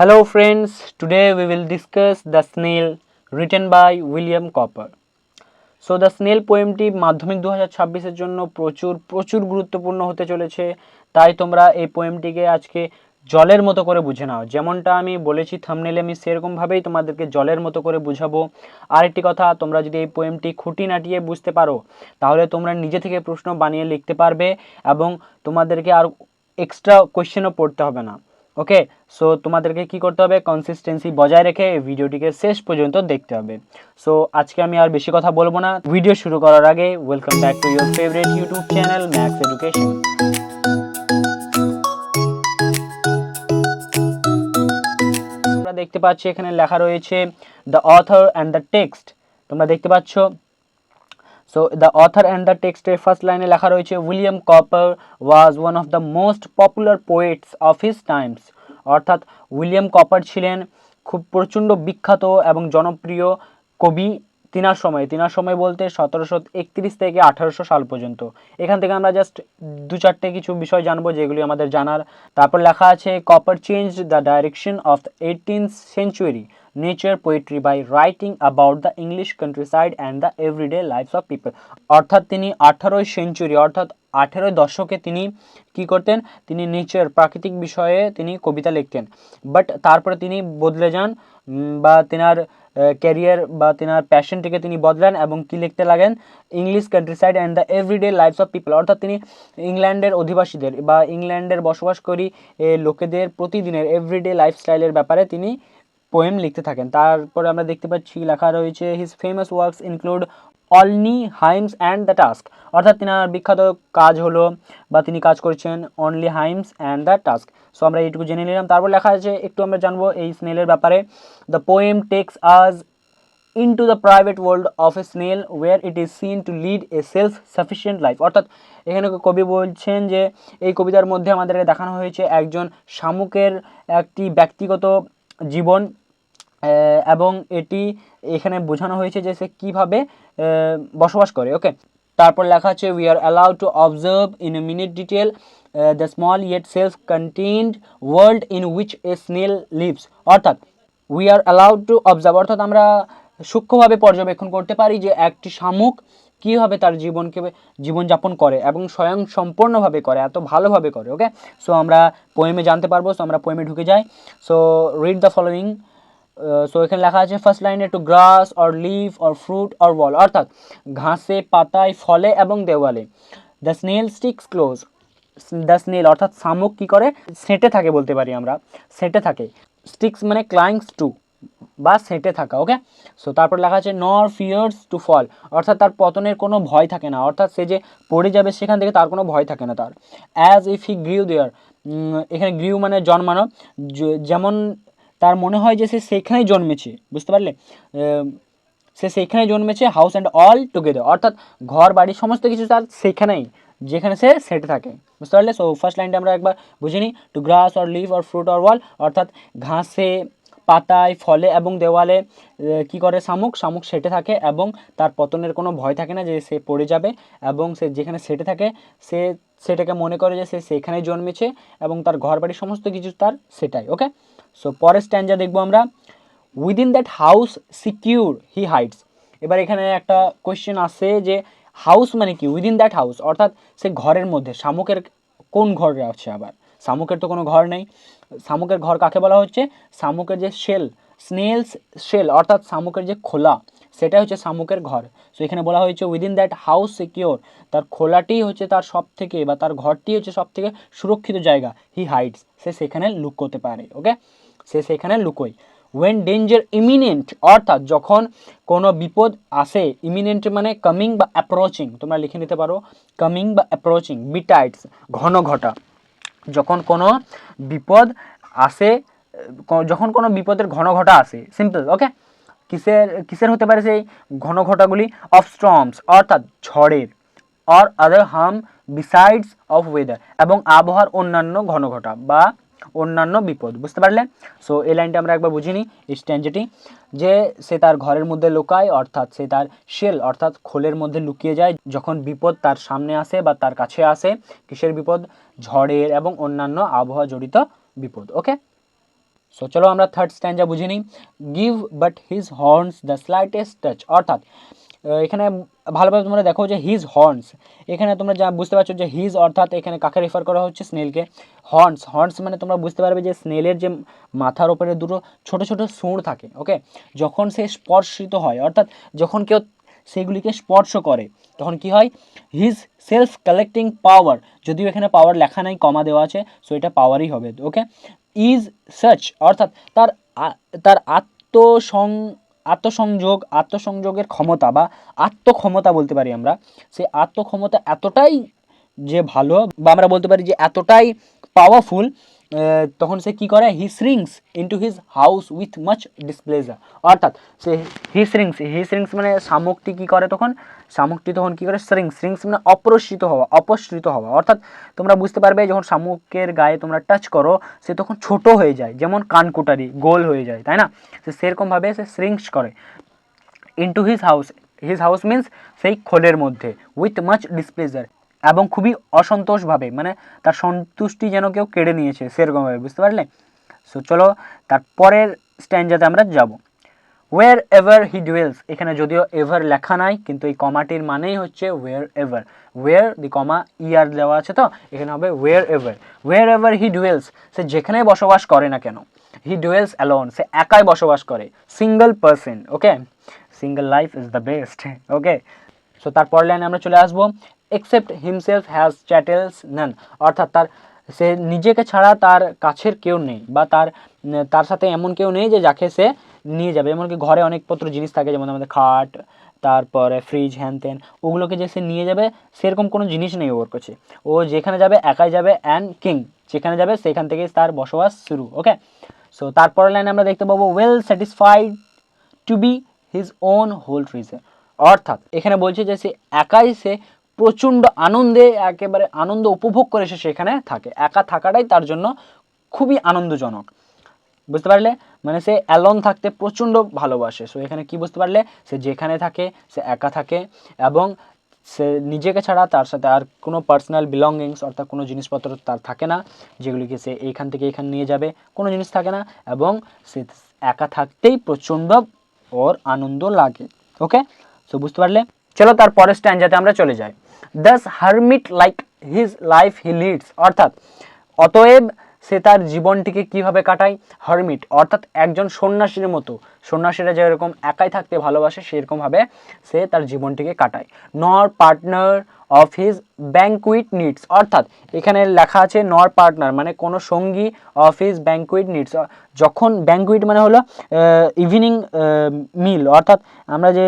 Hello friends, today we will discuss The Snail written by William Copper. So the snail পোয়েমটি মাধ্যমিক দু হাজার ছাব্বিশের জন্য প্রচুর প্রচুর গুরুত্বপূর্ণ হতে চলেছে। তাই তোমরা এই পোয়েমটিকে আজকে জলের মতো করে বুঝে নাও। যেমনটা আমি বলেছি থামনেলে আমি সেরকমভাবেই তোমাদেরকে জলের মতো করে বুঝাবো। আরেকটি কথা তোমরা যদি এই পোয়েমটি খুঁটি নাটিয়ে বুঝতে পারো তাহলে তোমরা নিজে থেকে প্রশ্ন বানিয়ে লিখতে পারবে এবং তোমাদেরকে আর এক্সট্রা কোয়েশ্চেনও পড়তে হবে না। ওকে সো তোমাদেরকে কি করতে হবে? কনসিস্টেন্সি বজায় রেখে ভিডিওটিকে শেষ পর্যন্ত দেখতে হবে। সো আজকে আমি আর বেশি কথা বলব না। ভিডিও শুরু করার আগে welcome back to your favourite YouTube channel Max Education দেখতে পাচ্ছি, এখানে লেখা রয়েছে the author and the text তোমরা দেখতে পাচ্ছ so the author and the টেক্সটের ফার্স্ট লাইনে লেখা রয়েছে William Cowper was one of the most popular poets of his times অর্থাৎ উইলিয়াম কপার ছিলেন খুব প্রচণ্ড বিখ্যাত এবং জনপ্রিয় কবি তিনার সময়। তিনার সময় বলতে সতেরোশো একত্রিশ থেকে আঠারোশো সাল পর্যন্ত। এখান থেকে আমরা জাস্ট দু চারটে কিছু বিষয় জানব যেগুলি আমাদের জানার। তারপর লেখা আছে Cowper change the direction of the eighteenth century nature poetry by writing about the English countryside and the everyday lives of people অর্থাৎ তিনি আঠারোই সেঞ্চুরি অর্থাৎ আঠেরোই দশকে তিনি কি করতেন? তিনি নেচার প্রাকৃতিক বিষয়ে তিনি কবিতা লিখতেন। বাট তারপরে তিনি বদলে যান বা তেনার ক্যারিয়ার বা তেনার প্যাশনটিকে তিনি বদলান এবং কি লিখতে লাগেন? English countryside and the everyday lives of people অর্থাৎ তিনি ইংল্যান্ডের অধিবাসীদের বা ইংল্যান্ডের বসবাসকারী এ, লোকেদের প্রতিদিনের এভরিডে লাইফস্টাইলের ব্যাপারে তিনি পোয়েম লিখতে থাকেন। তারপরে আমরা দেখতে পাচ্ছি, লেখা রয়েছে his famous works include Olney hymns and the task অর্থাৎ তিনার বিখ্যাত কাজ হলো, বা তিনি কাজ করেছেন only hymns and the task so আমরা এইটুকু জেনে নিলাম। তারপর লেখা আছে, একটু আমরা জানব এই স্নেলের ব্যাপারে। The poem takes us into the private world of a snail where it is seen to lead a self sufficient life অর্থাৎ এখানে কবি বলছেন যে, এই কবিতার মধ্যে আমাদেরকে দেখানো হয়েছে একজন শামুকের একটি ব্যক্তিগত জীবন। এবং এটি এখানে বোঝানো হয়েছে যে সে কীভাবে বসবাস করে ওকে তারপর লেখা আছে we are allowed to observe in a minute detail the small yet self contained world in which a snail lives অর্থাৎ we are allowed to observe অর্থাৎ আমরা সূক্ষ্মভাবে পর্যবেক্ষণ করতে পারি যে একটি শামুক কীভাবে তার জীবনকে, জীবনযাপন করে এবং স্বয়ং সম্পূর্ণভাবে করে, এত ভালোভাবে করে ওকে সো আমরা পোয়েমে জানতে পারব সো আমরা পোয়েমে ঢুকে যাই। So read the following so এখানে লেখা আছে ফার্স্ট লাইনে to grass or leaf or fruit or wall অর্থাৎ ঘাসে, পাতায়, ফলে এবং দেওয়ালে। The snail sticks close the snail অর্থাৎ শামুক কী করে? সেঁটে থাকে বলতে পারি আমরা, সেঁটে থাকে। স্টিক্স মানে ক্লাইংস টু বা সেঁটে থাকা ওকে সো তারপর লেখা আছে নর ফিয়ার্স টু ফল অর্থাৎ তার পতনের কোনো ভয় থাকে না, অর্থাৎ সে যে পড়ে যাবে সেখান থেকে তার কোনো ভয় থাকে না তার। অ্যাজ ইফ হি গ্রিউ দেয়ার এখানে গ্রিউ মানে জন্মানো যেমন তার মনে হয় যে সে সেখানেই জন্মেছে, বুঝতে পারলে? সে সেখানে জন্মেছে হাউস অ্যান্ড অল টুগেদার অর্থাৎ ঘর, বাড়ি, সমস্ত কিছু তার সেখানেই যেখানে সে সেটে থাকে, বুঝতে পারলে? সো ফার্স্ট লাইনটা আমরা একবার বুঝে নিই to grass or leaf or fruit or wall অর্থাৎ ঘাসে, পাতায়, ফলে এবং দেওয়ালে কি করে? শামুক শামুক সেটে থাকে এবং তার পতনের কোনো ভয় থাকে না যে সে পড়ে যাবে এবং সে যেখানে সেটে থাকে, সে সেটাকে মনে করে যে সে সেখানেই জন্মেছে এবং তার ঘর, বাড়ি, সমস্ত কিছু তার সেটাই ওকে সো পরের স্ট্যান্ডা দেখব আমরা within that house secure he hides এবার এখানে একটা কোয়েশ্চেন আসে যে হাউস মানে কি? উইদিন দ্যাট হাউস অর্থাৎ সে ঘরের মধ্যে, শামুকের কোন ঘরে আছে আবার? শামুকের তো কোনো ঘর নেই। শামুকের ঘর কাকে বলা হচ্ছে? শামুকের যে শেল স্নেলস শেল অর্থাৎ শামুকের যে খোলা সেটা হচ্ছে শামুকের ঘর। সো এখানে বলা হয়েছে উইদিন দ্যাট হাউস সিকিওর তার খোলাটি হচ্ছে তার সব থেকে বা তার ঘরটি হচ্ছে সব থেকে সুরক্ষিত জায়গা। হি হাইডস সে সেখানে লুকোতে পারে ওকে সে সেখানে লুকোয়। ওয়েন ডেঞ্জার ইমিনেন্ট অর্থাৎ যখন কোনো বিপদ আসে ইমিনেন্ট মানে কামিং বা অ্যাপ্রোচিং তোমরা লিখে নিতে পারো কামিং বা অ্যাপ্রোচিং বিটাইটস ঘন ঘটা। যখন কোনো বিপদ আসে যখন কোনো বিপদের ঘন ঘটা আসে সিম্পল ওকে কিসের কিসের হতে পারে সেই ঘন ঘটাগুলি? অফ স্টর্মস অর্থাৎ ঝড়ের। অর আদার হাম বিসাইডস অফ ওয়েদার এবং আবহাওয়ার অন্যান্য ঘন ঘটা বা অন্যান্য বিপদ, বুঝতে পারলে সো এই লাইনটা আমরা একবার বুঝিনি এই স্ট্যান্ডটি যে সে তার ঘরের মধ্যে লুকায়, অর্থাৎ সে তার শেল অর্থাৎ খোলের মধ্যে লুকিয়ে যায়, যখন বিপদ তার সামনে আসে বা তার কাছে আসে, কিসের বিপদ? ঝড়ের এবং অন্যান্য আবহাওয়া জড়িত বিপদ ওকে সো চলো আমরা থার্ড স্ট্যান্ডা বুঝে নিই give but his horns the slightest touch অর্থাৎ এখানে ভালোভাবে তোমরা দেখো যে হিজ হর্নস এখানে তোমরা যা বুঝতে পারছ যে হিজ অর্থাৎ এখানে কাকে রেফার করা হচ্ছে স্নেলকে হর্নস হর্নস মানে তোমরা বুঝতে পারবে যে স্নেলের যে মাথার ওপরে দুটো ছোট ছোট সুঁড় থাকে ওকে যখন সে স্পর্শিত হয় অর্থাৎ যখন কেউ সেগুলিকে স্পর্শ করে তখন কি হয় হিজ সেলফ কালেক্টিং পাওয়ার যদিও এখানে পাওয়ার লেখা নাই কমা দেওয়া আছে সো এটা পাওয়ারই হবে ওকে ইজ সাচ অর্থাৎ তার তার আত্মসং, আত্মসংযোগ, আত্মসংযোগের ক্ষমতা বা আত্মক্ষমতা বলতে পারি আমরা, সে আত্মক্ষমতা এতটাই যে ভালো বা আমরা বলতে পারি যে এতটাই পাওয়ারফুল তখন সে কি করে? He shrinks into his house with much displeasure অর্থাৎ সে হি শ্রিংস হি শ্রিংস মানে শামুকটি কি করে তখন? শামুকটি তখন কি করে? শ্রিংস শ্রিংস মানে অপরশ্রিত হওয়া, অপসৃত হওয়া। অর্থাৎ তোমরা বুঝতে পারবে, যখন শামুকের গায়ে তোমরা টাচ করো, সে তখন ছোট হয়ে যায়, যেমন কানকুটারি, গোল হয়ে যায়, তাই না? সে সেরকমভাবে সে শ্রিংস করে। Into his house his house means সেই খোলের মধ্যে উইথ মাচ ডিসপ্লেজার এবং খুবই অসন্তোষভাবে মানে তার সন্তুষ্টি যেন কেউ কেড়ে নিয়েছে সেরকমভাবে, বুঝতে পারলে? সো চলো তারপরের স্ট্যান্ডাতে আমরা যাব। ওয়ের এভার হি ডুয়েলস এখানে যদিও এভার লেখা নাই, কিন্তু এই কমাটির মানেই হচ্ছে ওয়ের এভার ওয়ের দি কমা ইয়ার দেওয়া আছে তো? এখানে হবে wherever wherever he dwells সে যেখানে বসবাস করে না কেন হি ডুয়েলস অ্যালোন সে একাই বসবাস করে। Single person okay single life is the best okay so তারপর লাইনে আমরা চলে আসব। Except himself has chattels none অর্থাৎ তার, সে নিজেকে ছাড়া তার কাছের কেউ নেই বা তার তার সাথে এমন কেউ নেই যে যাকে সে নিয়ে যাবে। এমনকি ঘরে অনেকপত্র জিনিস থাকে, যেমন আমাদের খাট, তারপরে ফ্রিজ হ্যান ত্যান ওগুলোকে যে সে নিয়ে যাবে, সেরকম কোনো জিনিস নেই ওর কাছে। ও যেখানে যাবে, একাই যাবে অ্যান্ড কিং যেখানে যাবে, সেখান থেকেই তার বসবাস শুরু ওকে সো তারপরের লাইনে আমরা দেখতে পাবো well satisfied to be his own whole reason অর্থাৎ এখানে বলছে যে সে একাই সে প্রচণ্ড আনন্দে, একেবারে আনন্দ উপভোগ করে সে সেখানে থাকে। একা থাকাটাই তার জন্য খুবই আনন্দজনক। বুঝতে পারলে? মানে সে অ্যালন থাকতে প্রচণ্ড ভালোবাসে। সো এখানে কি বুঝতে পারলে? সে যেখানে থাকে, সে একা থাকে এবং সে নিজেকে ছাড়া তার সাথে আর কোনো পার্সোনাল বিলঙ্গিংস অর্থাৎ কোনো জিনিসপত্র তার থাকে না, যেগুলিকে সে এইখান থেকে এইখান নিয়ে যাবে, কোনো জিনিস থাকে না এবং সে একা থাকতেই প্রচণ্ড ওর আনন্দ লাগে। ওকে সো বুঝতে পারলে? চলো তার পরের স্ট্যান্ডাতে আমরা চলে যাই। Thus hermit like his life he leads অর্থাৎ, অতএব সে তার জীবনটিকে কীভাবে কাটায়? হারমিট অর্থাৎ একজন সন্ন্যাসীর মতো। সন্ন্যাসীরা যেরকম একাই থাকতে ভালোবাসে, সেরকমভাবে সে তার জীবনটিকে কাটায়। Nor partner of his banquet needs অর্থাৎ, এখানে লেখা আছে নর পার্টনার মানে কোনো সঙ্গী অফ হিজ ব্যাঙ্কুইট নিডস যখন ব্যাঙ্কুইট মানে হলো ইভিনিং মিল অর্থাৎ, আমরা যে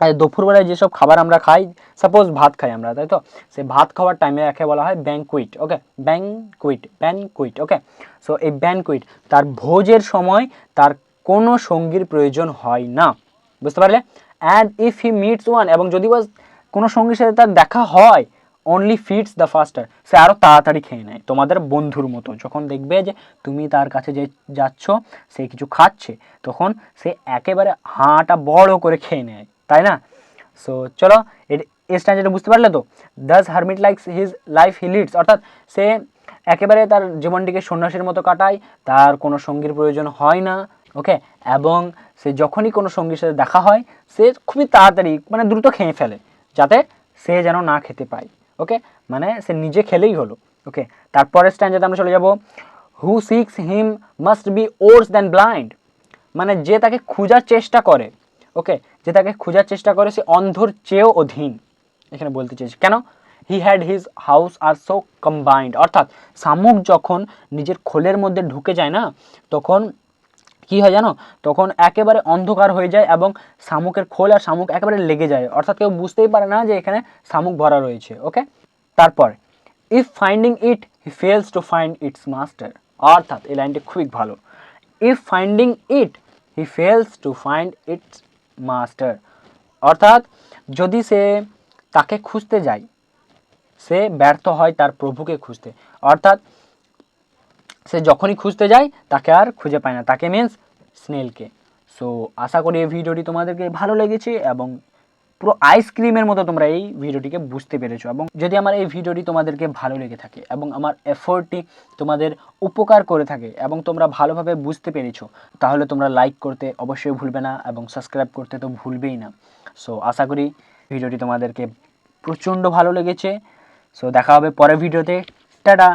আর দুপুরবেলায় যেসব খাবার আমরা খাই সাপোজ ভাত খাই আমরা, তাই তো? সে ভাত খাওয়ার টাইমে একে বলা হয় banquet okay banquet banquet okay so এই ব্যাঙ্কুইট তার ভোজের সময় তার কোনো সঙ্গীর প্রয়োজন হয় না। বুঝতে পারলে? And if he meets one এবং যদি বা কোনো সঙ্গীর সাথে তার দেখা হয় অনলি ফিটস দ্য ফাস্টার সে আরও তাড়াতাড়ি খেয়ে নেয়, তোমাদের বন্ধুর মতো। যখন দেখবে যে তুমি তার কাছে যে যাচ্ছ, সে কিছু খাচ্ছে, তখন সে একেবারে হাঁটা বড় করে খেয়ে নেয়। তাই না? সো চলো এই স্ট্যান্ডার্ডে বুঝতে পারলে তো? Thus hermit likes his life he leads অর্থাৎ সে একেবারে তার জীবনটিকে সন্ন্যাসীর মতো কাটায়, তার কোনো সঙ্গীর প্রয়োজন হয় না ওকে এবং সে যখনই কোনো সঙ্গীর সাথে দেখা হয়, সে খুবই তাড়াতাড়ি মানে দ্রুত খেয়ে ফেলে, যাতে সে যেন না খেতে পায় ওকে মানে সে নিজে খেলেই হলো ওকে তারপরের স্ট্যান্ডার্ডে আমরা চলে যাব। Who seeks him must be worse than blind মানে যে তাকে খোঁজার চেষ্টা করে ওকে যে তাকে খোঁজার চেষ্টা করে সে অন্ধর চেয়েও অধীন। এখানে বলতে চেয়েছি, কেন? He had his house are so combined অর্থাৎ শামুক যখন নিজের খোলের মধ্যে ঢুকে যায় না, তখন কি হয় জানো? তখন একেবারে অন্ধকার হয়ে যায় এবং শামুকের খোল আর শামুক একেবারে লেগে যায়। অর্থাৎ কেউ বুঝতেই পারে না যে এখানে শামুক ভরা রয়েছে ওকে তারপর if finding it he fails to find its master অর্থাৎ এই লাইনটি খুবই ভালো। If finding it he fails to find its master. অর্থাৎ যদি সে তাকে খুঁজতে যায়, সে ব্যর্থ হয় তার প্রভুকে খুঁজতে। অর্থাৎ সে যখনই খুঁজতে যায়, তাকে আর খুঁজে পায় না। তাকে মিন্স স্নেলকে সো আশা করি এই ভিডিওটি তোমাদেরকে ভালো লেগেছে এবং পুরো আইসক্রিমের মতো তোমরা এই ভিডিওটিকে বুঝতে পেরেছ এবং যদি আমার এই ভিডিওটি তোমাদেরকে ভালো লেগে থাকে এবং আমার এফোর্টটি তোমাদের উপকার করে থাকে এবং তোমরা ভালোভাবে বুঝতে পেরেছ, তাহলে তোমরা লাইক করতে অবশ্যই ভুলবে না এবং সাবস্ক্রাইব করতে তো ভুলবেই না। সো আশা করি ভিডিওটি তোমাদেরকে প্রচণ্ড ভালো লেগেছে। সো দেখা হবে পরের ভিডিওতে টাটা!